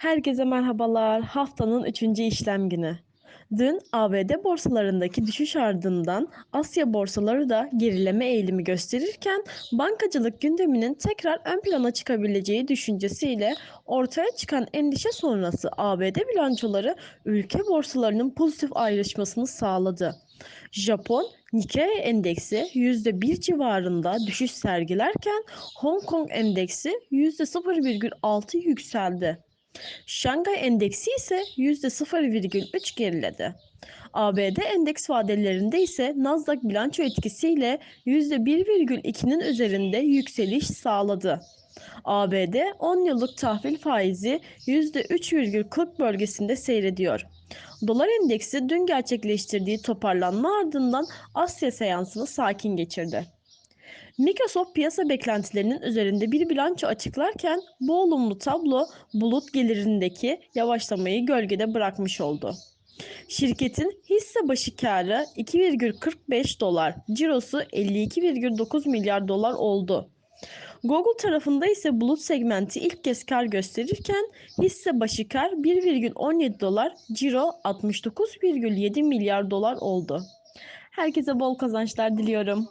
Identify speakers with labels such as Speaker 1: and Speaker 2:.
Speaker 1: Herkese merhabalar. Haftanın 3. işlem günü. Dün ABD borsalarındaki düşüş ardından Asya borsaları da gerileme eğilimi gösterirken bankacılık gündeminin tekrar ön plana çıkabileceği düşüncesiyle ortaya çıkan endişe sonrası ABD bilançoları ülke borsalarının pozitif ayrışmasını sağladı. Japon Nikkei endeksi %1 civarında düşüş sergilerken Hong Kong endeksi %0,6 yükseldi. Şangay endeksi ise %0,3 geriledi. ABD endeks vadelerinde ise Nasdaq bilanço etkisiyle %1,2'nin üzerinde yükseliş sağladı. ABD 10 yıllık tahvil faizi %3,40 bölgesinde seyrediyor. Dolar endeksi dün gerçekleştirdiği toparlanma ardından Asya seansını sakin geçirdi. Microsoft piyasa beklentilerinin üzerinde bir bilanço açıklarken bu olumlu tablo bulut gelirindeki yavaşlamayı gölgede bırakmış oldu. Şirketin hisse başı karı 2,45 dolar, cirosu 52,9 milyar dolar oldu. Google tarafında ise bulut segmenti ilk kez kar gösterirken hisse başı kar 1,17 dolar, ciro 69,7 milyar dolar oldu. Herkese bol kazançlar diliyorum.